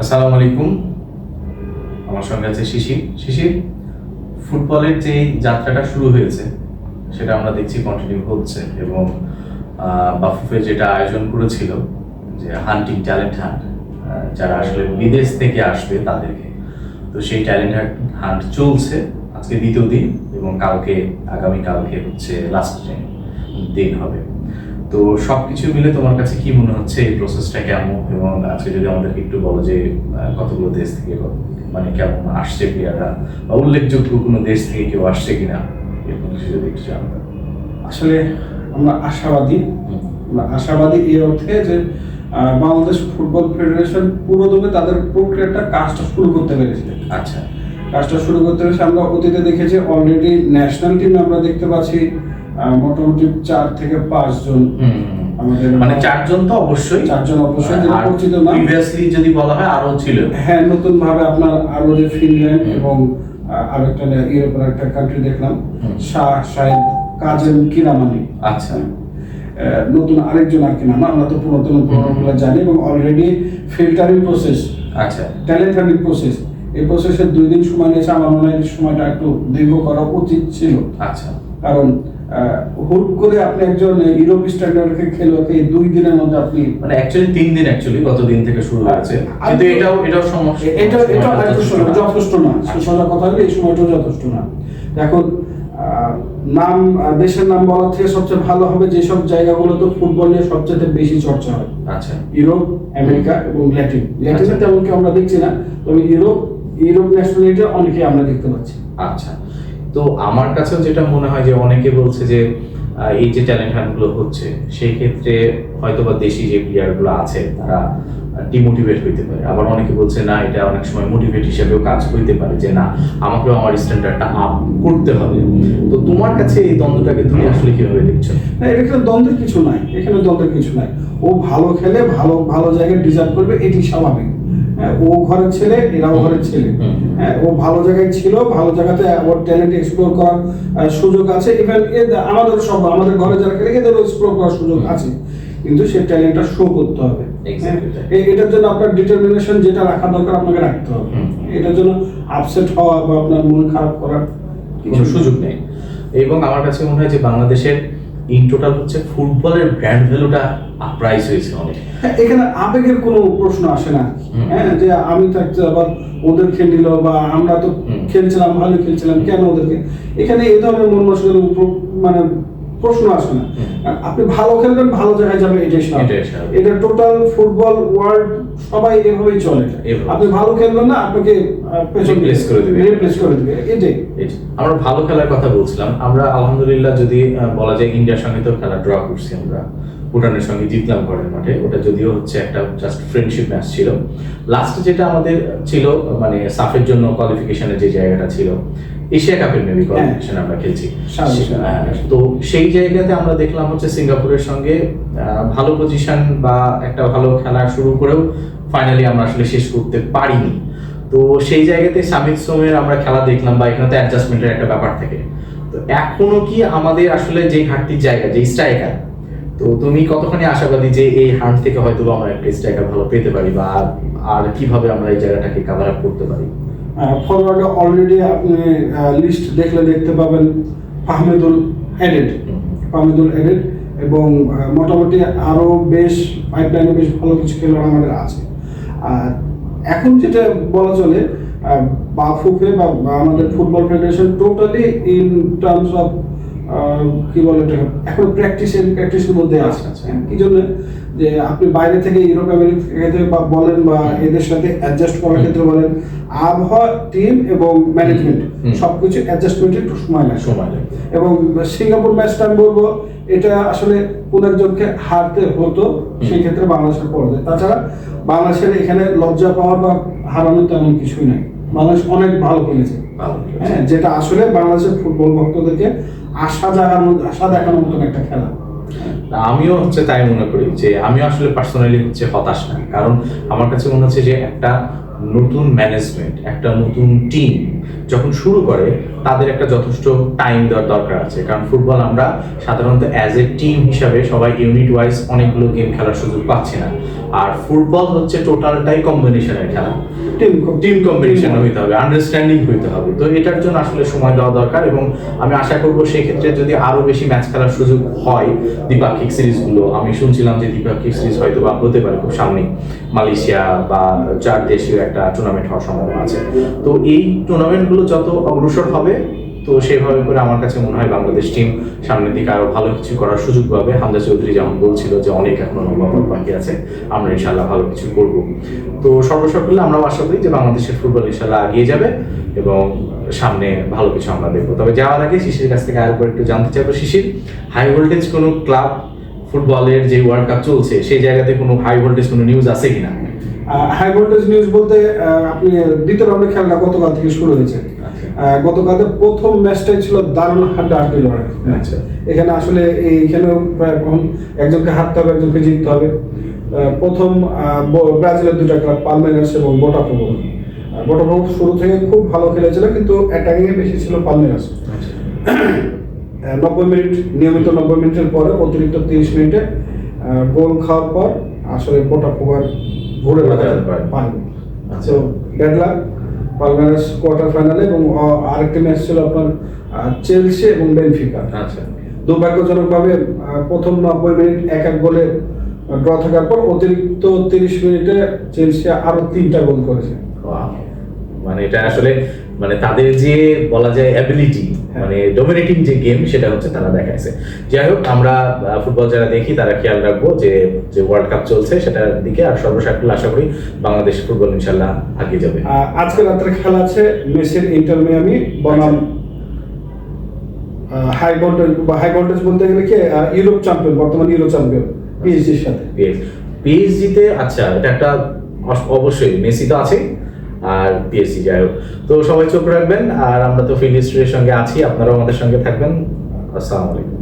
আসসালামু আলাইকুম। আমার সঙ্গে আছে শিশির। শিশির, ফুটবলের যে যাত্রাটা শুরু হয়েছে, সেটা আমরা দেখছি কন্টিনিউ হচ্ছে এবং বাফুফে যেটা আয়োজন করেছিল, যে হান্টিং ট্যালেন্ট হান্ট যারা আসলে বিদেশ থেকে আসবে তাদেরকে। তো সেই ট্যালেন্ট হান্ট চলছে আজকে দ্বিতীয় দিন এবং কালকে আগামী কালকে হচ্ছে লাস্ট দিন হবে। তো সবকিছু মিলে তোমার কাছে কি মনে হচ্ছে এই প্রসেসটা কেমন? এবং আজকে যদি আমাদেরকে একটু বলো যে কতগুলো দেশ থেকে মানে কেমন আসছে প্লেয়াররা বা উল্লেখযোগ্য কোনো দেশ থেকে কেউ আসছে কিনা? এরকম কিছু যদি একটু জানতে। আসলে আমরা আশাবাদী। আমরা আশাবাদী এই অর্থে যে বাংলাদেশ ফুটবল ফেডারেশন পুরোদমে তাদের প্রক্রিয়াটা কাজটা শুরু করতে পেরেছে। আচ্ছা। কাজটা শুরু করতে পেরেছে আমরা অতীতে দেখেছি অলরেডি ন্যাশনাল টিমে আমরা দেখতে পাচ্ছি মোটামুটি চার থেকে পাঁচজন। আমাদের মানে চারজন তো অবশ্যই। চারজন অবশ্যই যেটা পরিচিত না। প্রিভিয়াসলি যদি বলা হয় আরও ছিল। হ্যাঁ নতুন ভাবে আপনার আরও যে ফিনল্যান্ড এবং আরেকটা ইউরোপের একটা কান্ট্রি দেখলাম। শাহ শাহেদ কাজেম কিরামানি। আচ্ছা। আহ, নতুন আরেকজন আর কি নাম আমরা তো পুরাতন পুরোনোগুলো জানি এবং অলরেডি ফিল্টারিং প্রসেস আচ্ছা। ট্যালেন্ট হান্টিং প্রসেস এই প্রসেসের দুই দিন সময় নিয়েছে। আমার মনে হয় সময়টা একটু দীর্ঘ করা উচিত ছিল। আচ্ছা। কারণ হুট করে আপনি একজন ইউরোপ স্ট্যান্ডার্ডকে খেলোয়াড়কে দুই দিনের মধ্যে আপনি মানে অ্যাকচুয়ালি তিন দিন অ্যাকচুয়ালি গত দিন থেকে শুরু হয়েছে। কিন্তু এটাও এটাও সমস্যা এটা এটা যথেষ্ট না। সোজা কথা হলে এই সময়টা যথেষ্ট না। এখন নাম দেশের নাম বলার থেকে সবচেয়ে ভালো হবে যেসব জায়গাগুলোতে ফুটবল নিয়ে সবচেয়ে বেশি চর্চা হয়। আচ্ছা। ইউরোপ আমেরিকা এবং ল্যাটিন। ল্যাটিনে আচ্ছা। তেমন কি আমরা দেখছি না। তবে ইউরোপ ইউরোপ ন্যাশনালিটি অনেকে আমরা দেখতে পাচ্ছি। আচ্ছা তো আমার কাছেও যেটা মনে হয় যে অনেকে বলছে যে এই যে ট্যালেন্ট হান্টগুলো হচ্ছে সেই ক্ষেত্রে হয়তো বা দেশি যে প্লেয়ারগুলো আছে তারা ডিমোটিভেট হইতে পারে। আবার অনেকে বলছে না এটা অনেক সময় মোটিভেট হিসেবেও কাজ হইতে পারে যে না আমাকেও আমার স্ট্যান্ডার্ডটা আপ করতে হবে। তো তোমার কাছে এই দ্বন্দ্বটাকে তুমি আসলে কীভাবে দেখছ? না এখানে দ্বন্দ্বের কিছু নাই। এখানে দ্বন্দ্বের কিছু নাই। ও ভালো খেলে ভালো ভালো জায়গায় ডিজার্ভ করবে এটি স্বাভাবিক। হ্যাঁ, ও ঘরের ছেলে এরাও ঘরের ছেলে। হ্যাঁ ও ভালো জায়গায় ছিল ভালো জায়গাতে ওর ট্যালেন্ট এক্সপ্লোর করার সুযোগ আছে। ইভেন আমাদের সব আমাদের ঘরে যারা খেলে এদেরও এক্সপ্লোর করার সুযোগ আছে। কিন্তু সে ট্যালেন্টটা শো করতে হবে। হ্যাঁ, এটার জন্য আপনার ডিটারমিনেশন যেটা রাখা দরকার আপনাকে রাখতে হবে। এটার জন্য আপসেট হওয়া বা আপনার মন খারাপ করার কোনো সুযোগ নেই। এবং আমার কাছে মনে হয় যে বাংলাদেশের ইন টোটাল হচ্ছে ফুটবলের ব্র্যান্ড ভ্যালুটা প্রাইস হয়েছে অনেক। হ্যাঁ, এখানে আবেগের কোনো প্রশ্ন আসে না। হ্যাঁ যে আমি থাকতে আবার ওদের খেলিল বা আমরা তো খেলছিলাম ভালো খেলছিলাম কেন ওদেরকে? এখানে এ ধরনের মন মানসিকতার মানে প্রশ্ন আসে না। আপনি ভালো খেলবেন ভালো জায়গায় যাবেন এটাই স্বাভাবিক। এটা টোটাল ফুটবল ওয়ার্ল্ড সবাই এভাবেই চলে। আপনি ভালো খেলবেন না আপনাকে Replace করে দিবে। রিপ্লেস করে দিবে। এটাই। আমরা ভালো খেলার কথা বলছিলাম। আমরা আলহামদুলিল্লাহ যদি বলা যায় ইন্ডিয়ার সঙ্গে তো খেলা ড্র করছি আমরা ভুটানের সঙ্গে জিতলাম ঘরের মাঠে। ওটা যদিও হচ্ছে একটা জাস্ট ফ্রেন্ডশিপ ম্যাচ ছিল। লাস্ট যেটা আমাদের ছিল মানে সাফের জন্য কোয়ালিফিকেশনের যে জায়গাটা ছিল এশিয়া কাপের মেবি কোয়ালিফিকেশন আমরা খেলছি। হ্যাঁ, তো সেই জায়গাতে আমরা দেখলাম হচ্ছে সিঙ্গাপুরের সঙ্গে ভালো পজিশন বা একটা ভালো খেলা শুরু করেও ফাইনালি আমরা আসলে শেষ করতে পারিনি। তো সেই জায়গাতে সামিত সোমের আমরা খেলা দেখলাম বা এখানে তো অ্যাডজাস্টমেন্টের একটা ব্যাপার থাকে। তো এখনও কি আমাদের আসলে যে ঘাটতির জায়গা যে স্ট্রাইকার তো তুমি কতখানি আশাবাদী যে এই হান্ট থেকে হয়তো আমরা একটা স্ট্রাইকার ভালো পেতে পারি বা আর- আর কীভাবে আমরা এই জায়গাটাকে কাভার আপ করতে পারি? ফরওয়ার্ডে অলরেডি আপনি লিস্ট দেখলে দেখতে পাবেন ফাহমেদুল এডেড ফাহমেদুল এডেড এবং মোটামুটি আরও বেশ পাইপলাইনে বেশ ভালো কিছু খেলোয়াড় আমাদের আছে। আর এখন যেটা বলা চলে আহ, বাফুফে বা বা আমাদের football federation totally in terms of কি বলে এখন প্র্যাকটিসের প্র্যাকটিসের মধ্যে আছে। আচ্ছা। কি জন্য? যে আপনি বাইরে থেকে ইউরোপ আমেরিকা থেকে বা বলেন বা এদের সাথে অ্যাডজাস্ট করার ক্ষেত্রে বলেন আবহাওয়া টিম এবং ম্যানেজমেন্ট সবকিছু অ্যাডজাস্টমেন্টে একটু সময় লাগে। সময় লাগবে এবং সিঙ্গাপুর ম্যাচটা আমি বলব এটা আসলে কোন একজনকে হারতে হতো সেই ক্ষেত্রে বাংলাদেশের পর্যায়ে তাছাড়া বাংলাদেশের এখানে লজ্জা পাওয়ার বা হারানোর তেমন কিছুই নাই। বাংলাদেশ অনেক ভালো খেলেছে। হ্যাঁ যেটা আসলে বাংলাদেশের ফুটবল ভক্তদেরকে আশা জাগানোর আশা দেখানোর মতন একটা খেলা। আমিও হচ্ছে তাই মনে করি যে আমিও আসলে পার্সোনালি হচ্ছে হতাশ না। কারণ আমার কাছে মনে হচ্ছে যে একটা নতুন ম্যানেজমেন্ট একটা নতুন টিম যখন শুরু করে তাদের একটা যথেষ্ট টাইম দেওয়ার দরকার আছে। কারণ ফুটবল আমরা সাধারণত অ্যাজ এ টিম হিসাবে সবাই ইউনিট ওয়াইজ অনেকগুলো গেম খেলার সুযোগ পাচ্ছি না। আর ফুটবল হচ্ছে টোটালটাই কম্বিনেশনের খেলা। টিম টিম কম্বিনেশন হইতে হবে আন্ডারস্ট্যান্ডিং হইতে হবে। তো এটার জন্য আসলে সময় দেওয়া দরকার এবং আমি আশা করব সেই ক্ষেত্রে যদি আরও বেশি ম্যাচ খেলার সুযোগ হয় দ্বিপাক্ষিক সিরিজগুলো আমি শুনছিলাম যে দ্বিপাক্ষিক সিরিজ হয়তো বা হতে পারে খুব সামনে মালয়েশিয়া বা চার দেশীয় একটা টুর্নামেন্ট হওয়ার সম্ভাবনা আছে। তো এই টুর্নামেন্টগুলো যত অগ্রসর হবে, তো সেভাবে করে আমার কাছে মনে হয় বাংলাদেশ টিম সামনের দিকে আরও ভালো কিছু করার সুযোগ পাবে। হামজা চৌধুরী যেমন বলছিল যে অনেক এখনও পথ বাকি আছে, আমরা ইনশাল্লাহ ভালো কিছু করব। তো সর্বসকলে আমরাও আশা করি যে বাংলাদেশের ফুটবল ইনশাল্লাহ এগিয়ে যাবে এবং সামনে ভালো কিছু আমরা দেখব। তবে যাওয়ার আগে শিশির কাছ থেকে আরেকবার একটু জানতে চাইব, শিশির হাই ভোল্টেজ কোনো ক্লাব ফুটবলের যে ওয়ার্ল্ড কাপ চলছে, সেই জায়গাতে কোনো হাই ভোল্টেজ কোনো নিউজ আছে কিনা? হাই ভোল্টেজ নিউজ বলতে আপনি দ্বিতীয় রাউন্ডের খেলাটা গতকাল থেকে শুরু হয়েছে। আচ্ছা। গতকালে প্রথম ম্যাচটাই ছিল দারুণ হাড্ডাহাড্ডি লড়াই। আচ্ছা। এখানে আসলে এখন একজনকে হারতে হবে একজনকে জিততে হবে। প্রথম ব্রাজিলের দুটা ক্লাব পালমেরাস এবং বোটাফোগো। বোটাফোগো শুরু থেকে খুব ভালো খেলেছিল কিন্তু অ্যাটাকিং এ বেশি ছিল পালমেরাস। নব্বই মিনিট নিয়মিত নব্বই মিনিটের পরে অতিরিক্ত তিরিশ মিনিটে গোল খাওয়ার পর আসলে বোটাফোগার পারেনি আচ্ছা। তো ব্যাডলা পালমেরাস কোয়ার্টার ফাইনালে এবং আরেকটি ম্যাচ ছিল আপনার চেলসি এবং বেনফিকা আচ্ছা। দুর্ভাগ্যজনকভাবে প্রথম নব্বই মিনিট এক এক গোলে ড্র থাকার পর অতিরিক্ত তিরিশ মিনিটে চেলসি আরও তিনটা গোল করেছে। মানে এটা আসলে মানে তাদের যে বলা যায় অ্যাবিলিটি মানে ডোমিনেটিং যে গেম সেটা হচ্ছে তারা দেখাইছে। যাই হোক আমরা ফুটবল যারা দেখি তারা খেয়াল রাখব যে যে ওয়ার্ল্ড কাপ চলছে সেটার দিকে আর সর্বসাকুল আশা করি বাংলাদেশ ফুটবল ইনশাল্লাহ আগে যাবে। আজকে রাত্রে খেলা আছে মেসির ইন্টার মিয়ামি বনাম হাই ভোল্টেজ বা হাই ভোল্টেজ বলতে গেলে কি ইউরোপ চ্যাম্পিয়ন বর্তমান ইউরো চ্যাম্পিয়ন পিএসজির সাথে। পিএসজিতে আচ্ছা এটা একটা অবশ্যই মেসি তো আছেই। আর পিএসি যাই হোক তো সবাই চোখ রাখবেন, আর আমরা তো ফিল্ড হিস্ট্রির সঙ্গে আছি, আপনারাও আমাদের সঙ্গে থাকবেন। আসসালামু আলাইকুম।